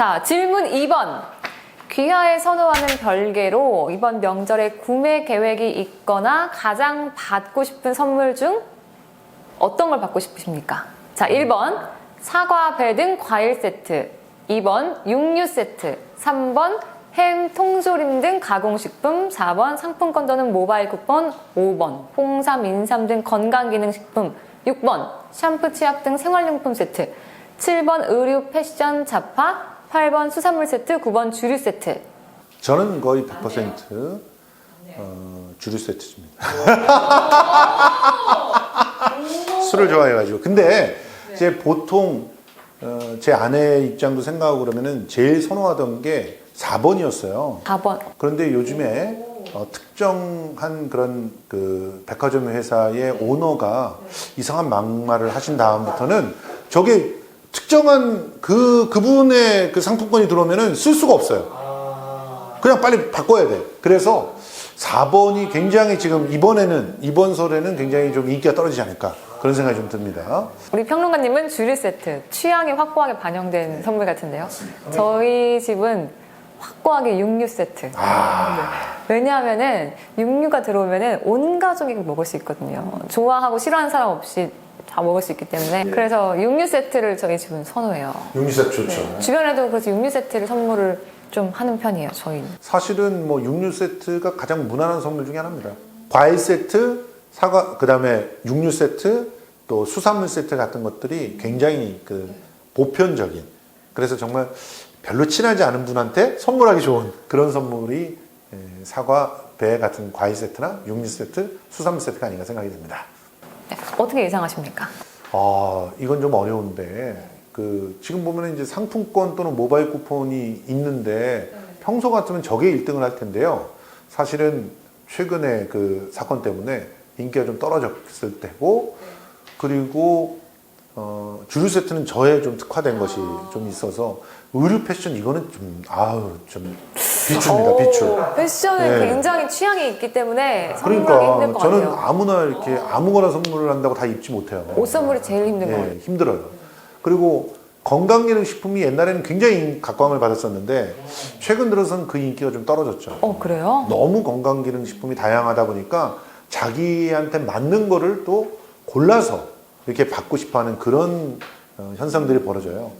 자, 질문 2번. 귀하에 선호하는 별개로 이번 명절에 구매 계획이 있거나 가장 받고 싶은 선물 중 어떤 걸 받고 싶으십니까? 자, 1번. 사과, 배 등 과일 세트. 2번. 육류 세트. 3번. 햄, 통조림 등 가공식품. 4번. 상품권 또는 모바일 쿠폰. 5번. 홍삼, 인삼 등 건강기능식품. 6번. 샴푸, 치약 등 생활용품 세트. 7번. 의류, 패션, 잡화 8번 수산물 세트 9번 주류 세트. 저는 거의 100% 어, 주류 세트입니다. 술을 좋아해가지고. 근데 제 보통 어, 제 아내 입장도 생각하고 그러면은 제일 선호하던 게 4번이었어요. 4번. 그런데 요즘에 어, 특정한 그런 그 백화점 회사의 오너가 이상한 막말을 하신 다음부터는 저게 특정한 그 그분의 그 상품권이 들어오면은 쓸 수가 없어요. 그냥 빨리 바꿔야 돼. 그래서 4번이 굉장히 지금 이번에는 이번 설에는 굉장히 좀 인기가 떨어지지 않을까 그런 생각이 좀 듭니다. 우리 평론가님은 주류 세트 취향이 확고하게 반영된 선물 같은데요. 저희 집은 확고하게 육류 세트. 아. 네. 왜냐하면은 육류가 들어오면은 온 가족이 먹을 수 있거든요. 좋아하고 싫어하는 사람 없이 다 먹을 수 있기 때문에 예. 그래서 육류 세트를 저희 집은 선호해요. 육류 세트 좋죠. 주변에도 그래서 육류 세트를 선물을 좀 하는 편이에요. 저희는. 사실은 뭐 육류 세트가 가장 무난한 선물 중에 하나입니다. 과일 세트, 사과, 그 다음에 육류 세트, 또 수산물 세트 같은 것들이 굉장히 그 보편적인. 그래서 정말 별로 친하지 않은 분한테 선물하기 좋은 그런 선물이 에, 사과, 배 같은 과일 세트나 육류 세트, 수산물 세트가 아닌가 생각이 듭니다. 네. 어떻게 예상하십니까? 아, 이건 좀 어려운데, 그, 지금 보면 이제 상품권 또는 모바일 쿠폰이 있는데, 평소 같으면 저게 1등을 할 텐데요. 사실은 최근에 그 사건 때문에 인기가 좀 떨어졌을 때고, 그리고, 어, 주류 세트는 저에 좀 특화된 것이 좀 있어서, 의류 패션 이거는 좀, 아우, 좀 비추입니다, 비추. 오, 패션은 네. 굉장히 취향이 있기 때문에 선물하기 힘들 그러니까 것 저는 같아요. 아무나 이렇게 아무거나 선물을 한다고 다 입지 못해요. 옷 선물이 제일 힘든 예, 거예요. 힘들어요. 그리고 건강기능식품이 옛날에는 굉장히 각광을 받았었는데 최근 들어서는 그 인기가 좀 떨어졌죠. 어 그래요? 너무 건강기능식품이 다양하다 보니까 자기한테 맞는 거를 또 골라서 이렇게 받고 싶어하는 그런 어, 현상들이 벌어져요.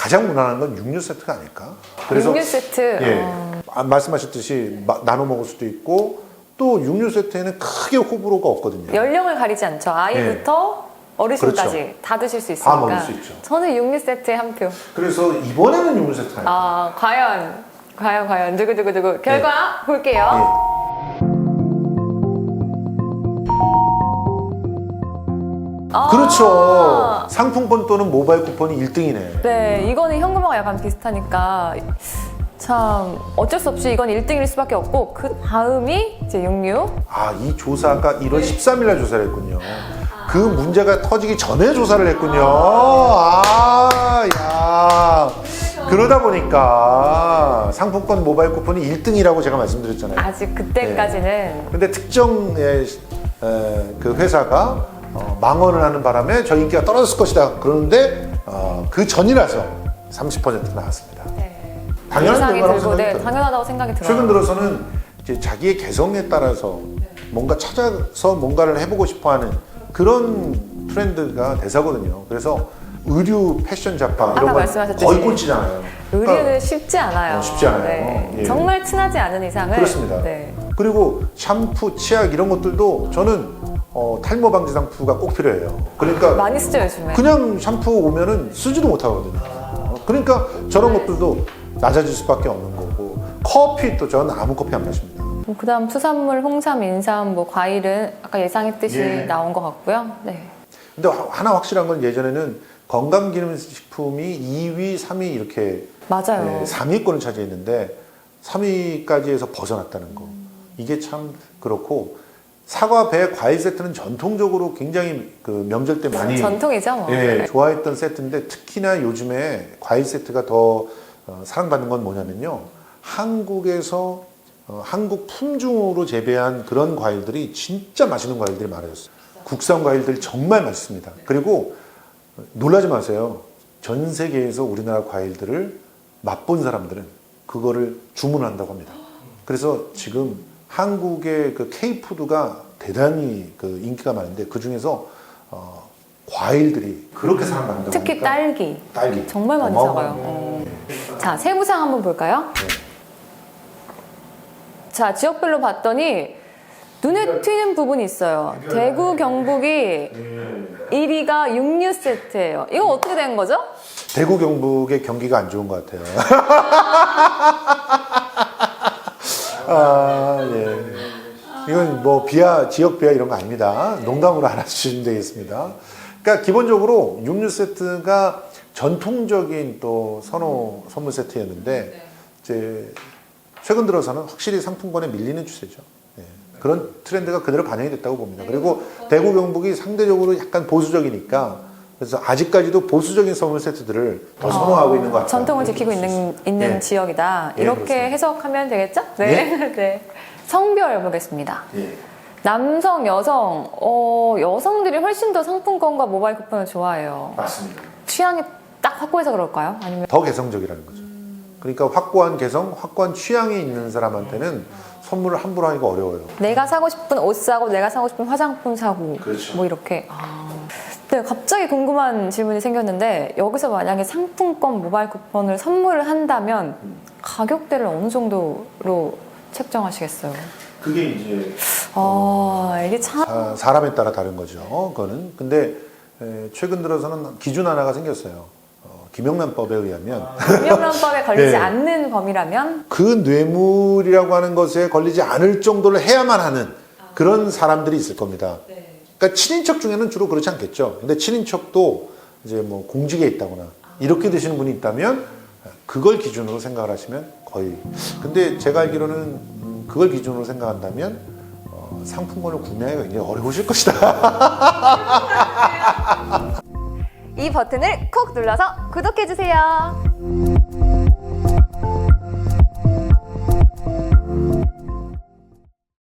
가장 무난한 건 육류 세트가 아닐까. 그래서 육류 세트. 예, 어, 아, 말씀하셨듯이 마- 나눠 먹을 수도 있고 또 육류 세트에는 크게 호불호가 없거든요. 연령을 가리지 않죠. 아이부터 어르신까지 다 드실 수 있으니까. 다 먹을 수 있죠. 저는 육류 세트에 한 표. 그래서 이번에는 육류 세트 아닐까. 아 과연 과연 과연 누구 누구 누구 결과 볼게요. 아, 그렇죠. 상품권 또는 모바일 쿠폰이 1등이네. 네, 이거는 현금하고 약간 비슷하니까 참 어쩔 수 없이 이건 1등일 수밖에 없고 그 다음이 이제 육류. 아, 이 조사가 1월 13일 날 조사를 했군요. 그 문제가 터지기 전에 조사를 했군요. 아, 야. 그러다 보니까 상품권 모바일 쿠폰이 1등이라고 제가 말씀드렸잖아요. 아직 그때까지는 근데 특정의 에, 그 회사가 어, 망언을 하는 바람에 저 인기가 떨어졌을 것이다. 그러는데 어, 그 전이라서 30% 나왔습니다. 당연한 예상이 결과라고 들고 네, 생각이 들어요. 당연하다고 생각이 들어요. 최근 들어서는 이제 자기의 개성에 따라서 뭔가 찾아서 뭔가를 해보고 싶어하는 그런 트렌드가 대사거든요. 그래서 의류, 패션 잡화 이런 건 말씀하셨듯이 거의 꼴찌잖아요. 그러니까 의류는 쉽지 않아요. 어, 쉽지 않아요. 네, 예. 정말 친하지 않은 이상은 그렇습니다. 네. 그리고 샴푸, 치약 이런 것들도 저는 어, 탈모 방지 샴푸가 꼭 필요해요. 그러니까 많이 쓰죠 요즘에. 그냥 샴푸 오면은 쓰지도 못하거든요. 어, 그러니까 저런 것들도 낮아질 수밖에 없는 거고 커피 또 저는 아무 커피 안 마십니다. 그 다음 수산물, 홍삼, 인삼, 뭐 과일은 아까 예상했듯이 예. 나온 것 같고요. 네. 근데 하- 하나 확실한 건 예전에는 건강기능식품이 2위, 3위 이렇게 맞아요. 네, 3위권을 차지했는데 3위까지에서 벗어났다는 거. 이게 참 그렇고 사과, 배, 과일 세트는 전통적으로 굉장히 그 명절 때 많이 전통이죠. 뭐. 예, 좋아했던 세트인데 특히나 요즘에 과일 세트가 더 어, 사랑받는 건 뭐냐면요. 한국에서 어, 한국 품종으로 재배한 그런 과일들이 진짜 맛있는 과일들이 많아졌어요. 국산 과일들 정말 맛있습니다. 그리고 놀라지 마세요. 전 세계에서 우리나라 과일들을 맛본 사람들은 그거를 주문한다고 합니다. 그래서 지금 한국의 그 K푸드가 대단히 그 인기가 많은데 그 중에서 어, 과일들이 그렇게 사랑받는다고 특히 하니까 딸기. 딸기 정말 많이 사가요. 거. 어. 자, 세부상 한번 볼까요? 네. 자, 지역별로 봤더니 눈에 튀는 부분이 있어요. 대구, 경북이 1위가 육류 세트예요. 이거 어떻게 된 거죠? 대구 경북의 경기가 안 좋은 것 같아요. 아, 예. 뭐 비하, 지역 비하 이런 거 아닙니다. 농담으로 알아주시면 되겠습니다. 그러니까 기본적으로 육류 세트가 전통적인 또 선호 선물 세트였는데 이제 최근 들어서는 확실히 상품권에 밀리는 추세죠. 예. 그런 트렌드가 그대로 반영이 됐다고 봅니다. 그리고 대구 경북이 상대적으로 약간 보수적이니까 그래서 아직까지도 보수적인 선물 세트들을 더 선호하고 있는 것 같아요. 전통을 지키고 있는, 있는 예. 지역이다. 예, 이렇게 그렇습니다. 해석하면 되겠죠? 네. 네. 성별 보겠습니다. 예. 남성, 여성, 어, 여성들이 훨씬 더 상품권과 모바일 쿠폰을 좋아해요. 맞습니다. 취향이 딱 확고해서 그럴까요? 아니면 더 개성적이라는 거죠. 그러니까 확고한 개성, 확고한 취향이 있는 사람한테는 선물을 함부로 하기가 어려워요. 내가 사고 싶은 옷 사고 내가 사고 싶은 화장품 사고 그렇죠. 뭐 이렇게 아. 네, 갑자기 궁금한 질문이 생겼는데 여기서 만약에 상품권 모바일 쿠폰을 선물을 한다면 가격대를 어느 정도로 책정하시겠어요? 그게 이제 아 이게 참 사- 사람에 따라 다른 거죠. 그거는. 근데 에, 최근 들어서는 기준 하나가 생겼어요. 어, 김영란법에 의하면 금융란법에 걸리지 네. 않는 범위라면 그 뇌물이라고 하는 것에 걸리지 않을 정도를 해야만 하는 그런 사람들이 있을 겁니다. 그러니까 친인척 중에는 주로 그렇지 않겠죠. 근데 친인척도 이제 뭐 공직에 있다거나 이렇게 되시는 분이 있다면 그걸 기준으로 생각을 하시면 거의. 근데 제가 알기로는 음, 그걸 기준으로 생각한다면 어, 상품권을 구매하기가 굉장히 어려우실 것이다. 이 버튼을 콕 눌러서 구독해주세요.